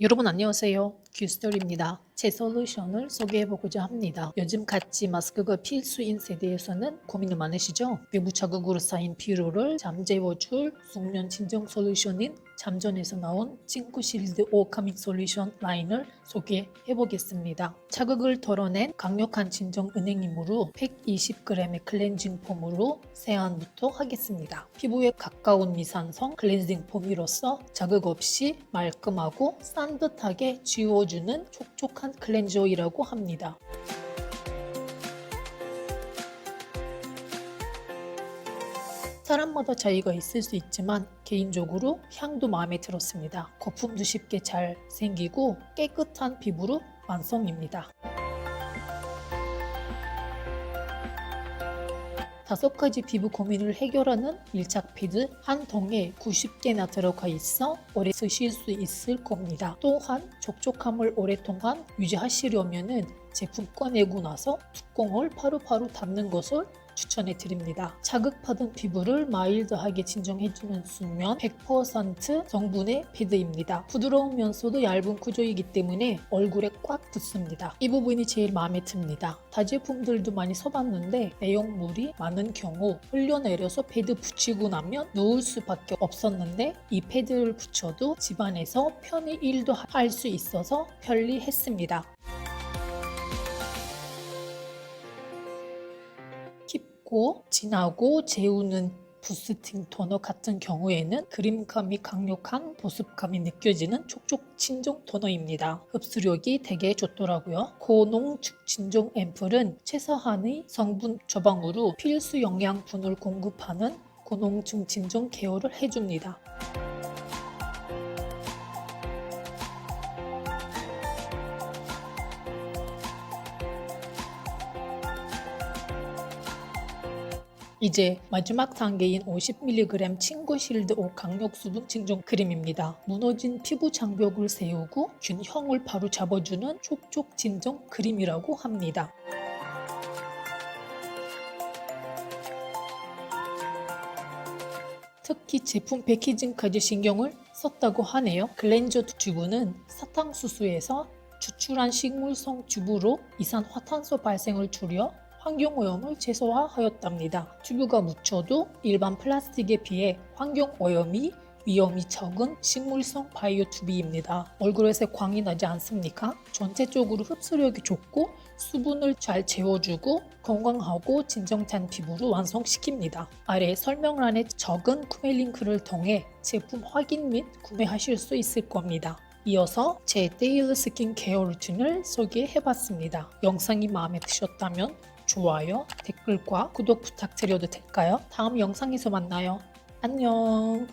여러분 안녕하세요. 큐스토리입니다. 제 솔루션을 소개해보고자 합니다. 요즘 같이 마스크가 필수인 세대에서는 고민이 많으시죠? 외부 자극으로 쌓인 피로를 잠재워줄 숙면 진정 솔루션인 잠전에서 나온 찡구 실드 오카밍 솔루션 라인을 소개해보겠습니다. 자극을 덜어낸 강력한 진정 은행이므로 120g의 클렌징 폼으로 세안부터 하겠습니다. 피부에 가까운 미산성 클렌징 폼으로써 자극 없이 말끔하고 산뜻하게 지워 주는 촉촉한 클렌저이라고 합니다. 사람마다 차이가 있을 수 있지만 개인적으로 향도 마음에 들었습니다. 거품도 쉽게 잘 생기고 깨끗한 피부로 완성입니다. 다섯 가지 피부 고민을 해결하는 밀착 패드 한 통에 90개나 들어가 있어 오래 쓰실 수 있을 겁니다. 또한 촉촉함을 오랫동안 유지하시려면 제품 꺼내고 나서 뚜껑을 바로바로 닫는 것을 추천해 드립니다. 자극받은 피부를 마일드하게 진정해주는 순면 100% 성분의 패드입니다. 부드러우면서도 얇은 구조이기 때문에 얼굴에 꽉 붙습니다. 이 부분이 제일 마음에 듭니다. 다 제품들도 많이 써봤는데 내용물이 많은 경우 흘려내려서 패드 붙이고 나면 누울 수밖에 없었는데 이 패드를 붙여도 집안에서 편히 일도 할 수 있어서 편리했습니다. 깊고 진하고 재우는 부스팅 토너 같은 경우에는 그림감이 강력한 보습감이 느껴지는 촉촉 진정 토너입니다. 흡수력이 되게 좋더라고요. 고농축 진정 앰플은 최소한의 성분 처방으로 필수 영양분을 공급하는 고농축 진정 케어를 해줍니다. 이제 마지막 단계인 50mg 친구 실드 5 강력 수분 증정 크림입니다. 무너진 피부 장벽을 세우고 균형을 바로 잡아주는 촉촉 진정 크림이라고 합니다. 특히 제품 패키징까지 신경을 썼다고 하네요. 글렌저 튜브는 사탕수수에서 추출한 식물성 튜브로 이산화탄소 발생을 줄여 환경오염을 최소화하였답니다. 튜브가 묻혀도 일반 플라스틱에 비해 환경오염이 위험이 적은 식물성 바이오 튜브입니다. 얼굴에서 광이 나지 않습니까? 전체적으로 흡수력이 좋고 수분을 잘 채워주고 건강하고 진정찬 피부로 완성시킵니다. 아래 설명란에 적은 구매 링크를 통해 제품 확인 및 구매하실 수 있을 겁니다. 이어서 제 데일리 스킨케어 루틴을 소개해봤습니다. 영상이 마음에 드셨다면 좋아요, 댓글과 구독 부탁드려도 될까요? 다음 영상에서 만나요. 안녕.